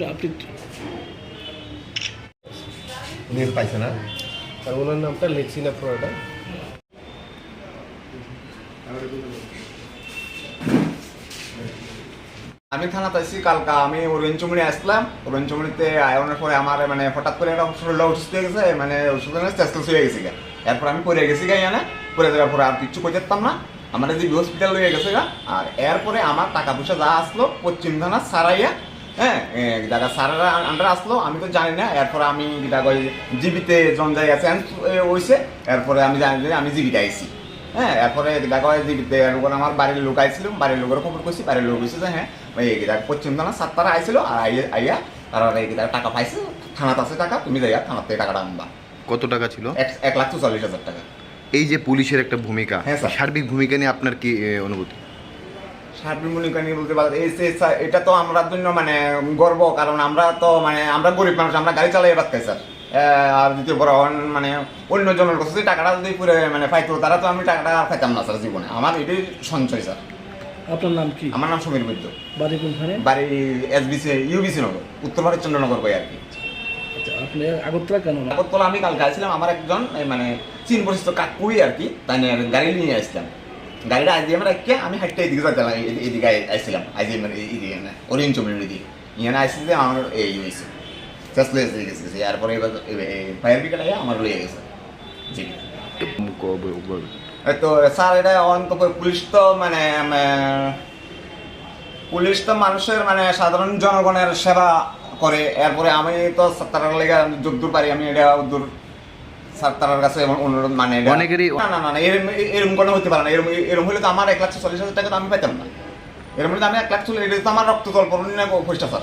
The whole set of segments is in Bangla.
একটু আপনি উনি পাইছে না? আর ওনার নামটা লিখছি না আমি থানাতে আসছি কালকা। আমি ওরেঞ্চমুড়ি আসলাম। ওরেঞ্চমুড়িতে আয়নের পরে আমার মানে হঠাৎ করে একটা শরীরটা অসুস্থ হয়ে গেছে মানে ওষুধ চেষ্টা হয়ে গেছে গা। এরপর আমি পড়ে গেছি গা ইয়ানে পড়ে যাওয়ার পরে আর কিচ্ছু করে যেতাম না। আমার যে হসপিটাল হয়ে গেছে গা। আর এরপরে আমার টাকা পয়সা যা আসলো পশ্চিম থানা সারাইয়া হ্যাঁ জায়গা সারারা আন্ডার আসলো আমি তো জানি না এরপরে আমি যেটা কই জীবিতে জন আছে হয়েছে এরপরে আমি জানি যে আমি জীবিতে আইছি। হ্যাঁ এরপরে দেখা জীবিতে এরপর আমার বাড়ির লোক আইছিল বাড়ির লোকের খবর করছি বাড়ির লোক কইছে যে হ্যাঁ ওই দেখ পশ্চিম থানা সাতটারা আইছিল আর আইয়া তারা টাকা পাইছে থানাতে আছে টাকা তুমি যাইয়া থানার থেকে টাকাটা আনবা। কত টাকা ছিল? এক লাখ চল্লিশ হাজার টাকা। এই যে পুলিশের একটা ভূমিকা হ্যাঁ। সার্বিক ভূমিকা নিয়ে আপনার কি অনুভূতি? সার্বিক বলতে পারো এই এটা তো আমরা জন্য মানে গর্ব কারণ আমরা তো মানে আমরা গরিব মানুষ আমরা গাড়ি চালাই বাদ খাই স্যার আর দ্বিতীয় বড় মানে অন্য জনের কাছে টাকাটা যদি পুরো মানে পাইতো তারা তো আমি টাকাটা আর পাইতাম না স্যার জীবনে। আমার এটাই সঞ্চয় স্যার। আপনার নাম কি? আমার নাম সমীর বৈদ্য। বাড়ি কোনখানে? বাড়ি এসবিসি ইউবিসি নগর উত্তর ভারত চন্দ্রনগর কই আর কি। আচ্ছা আপনি আগরতলা কেন? আগরতলা আমি কাল গেছিলাম আমার একজন মানে চীন পরিচিত কাকুই আর কি তাই গাড়ি নিয়ে আসলাম। গাড়িটা আজ আমরা রেখে আমি হাইটটা এদিকে যাচ্ছিলাম এদিকে আজ মানে এইদিকে না ওরিয়েন্ট চমির দিকে যে আমার হয়েছে হয়েছে গেছে এরপরে ফায়ার ব্রিগেড আমার গেছে জি তো স্যার এটা অন্ত পুলিশ তো মানে পুলিশ তো মানুষের মানে সাধারণ জনগণের সেবা করে এরপরে আমি তো তার লেগে যদ্দূর পারি আমি এটা দূর স্যার তার কাছে অনুরোধ মানে অনেকেরই- না না না এরম এরম কোনো হতে পারে না এরম এরম হলে তো আমার এক লাখ চল্লিশ হাজার টাকা তো আমি পাইতাম না এরম হলে আমি এক লাখ চল্লিশ এটা তো আমার রক্ত পড়ুন না পয়সা স্যার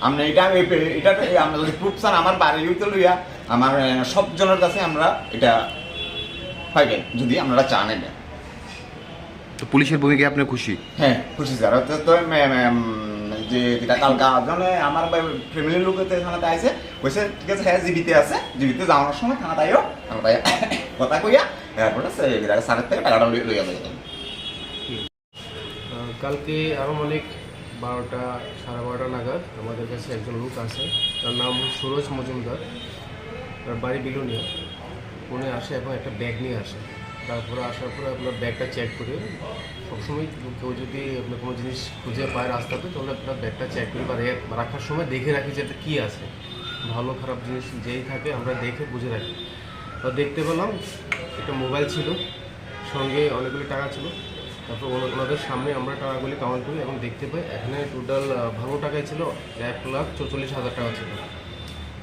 আমরা এটা আমি এটা আমরা যদি প্রুফ স্যার আমার বাড়ি হইতে লইয়া আমার সব জনের কাছে আমরা এটা পাইবেন যদি আপনারা চান এটা তো পুলিশের ভূমিকায় আপনি খুশি হ্যাঁ খুশি স্যার তো তো যে যেটা কালকা জনে আমার ফ্যামিলির লোক থানাতে আইছে কইছে ঠিক আছে হ্যাঁ জীবিতে আছে জীবিতে যাওয়ার সময় থানাতে আইও থানাতে কথা কইয়া এরপরে সে যেটা স্যারের থেকে টাকাটা লই- লইয়া যাবে কালকে আনুমানিক বারোটা সাড়ে বারোটা নাগাদ আমাদের কাছে একজন লোক আছে, তার নাম সুরজ মজুমদার, তার বাড়ি বিলুনিয়া। উনি আসে এবং একটা ব্যাগ নিয়ে আসে। তারপরে আসার পরে আপনার ব্যাগটা চেক করে। সবসময় কেউ যদি আপনার কোনো জিনিস খুঁজে পায় রাস্তাতে, তাহলে আপনার ব্যাগটা চেক করি বা রাখার সময় দেখে রাখি যে এটা কী আছে। ভালো, খারাপ জিনিস যেই থাকে আমরা দেখে বুঝে রাখি। তো দেখতে পেলাম, একটা মোবাইল ছিল, সঙ্গে অনেকগুলি টাকা ছিল। তারপর ওনাদের সামনে আমরা টাকাগুলি কাউন্ট করি এবং দেখতে পাই, এখানে টোটাল ভালো টাকাই ছিল, এক লাখ চৌচল্লিশ হাজার টাকা ছিল।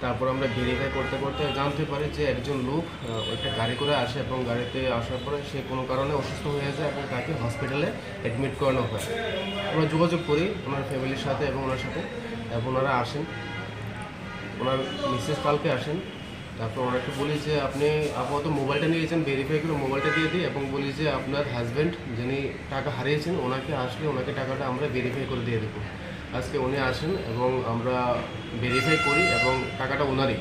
তারপর আমরা ভেরিফাই করতে করতে জানতে পারি যে একজন লোক একটা গাড়ি করে আসে এবং গাড়িতে আসার পরে সে কোনো কারণে অসুস্থ হয়ে যায় এবং তাকে হসপিটালে অ্যাডমিট করানো হয়। আমরা যোগাযোগ করি ওনার ফ্যামিলির সাথে এবং ওনার সাথে এবং ওনারা আসেন। ওনার মিসেস কালকে আসেন। তারপর ওনাকে বলি যে, আপনি আপাতত মোবাইলটা নিয়েছেন ভেরিফাই করে মোবাইলটা দিয়ে দিই এবং বলি যে, আপনার হাজব্যান্ড যিনি টাকা হারিয়েছেন, ওনাকে আসলে ওনাকে টাকাটা আমরা ভেরিফাই করে দিয়ে দেবো। আজকে উনি আসেন এবং আমরা ভেরিফাই করি এবং টাকাটা ওনারই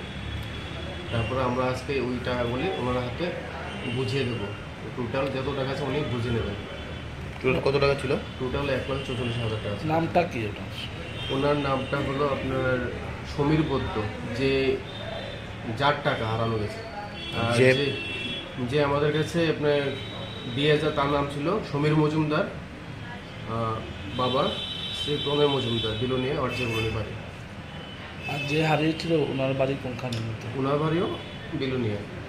তারপরে আমরা আজকে ওই টাকাগুলি ওনার হাতে বুঝিয়ে দেবো। টোটাল যত টাকা আছে উনি বুঝে নেবেন। টোটাল কত টাকা ছিল? টোটাল এক লাখ চৌচল্লিশ হাজার টাকা আছে। নামটা কি ওটা? ওনার নামটা হলো আপনার সমীর বৈদ্য যে যার টাকা হারানো গেছে। আর যে- যে যে আমাদের কাছে আপনার দিয়ে যা তার নাম ছিল সমীর মজুমদার বাবা শ্রী প্রণয় মজুমদার বিলোনিয়া অর্জে বলনি বাড়ি। আর যে হারিয়েছিল ওনার বাড়ি কোনখানে? ওনার বাড়িও বিলোনিয়া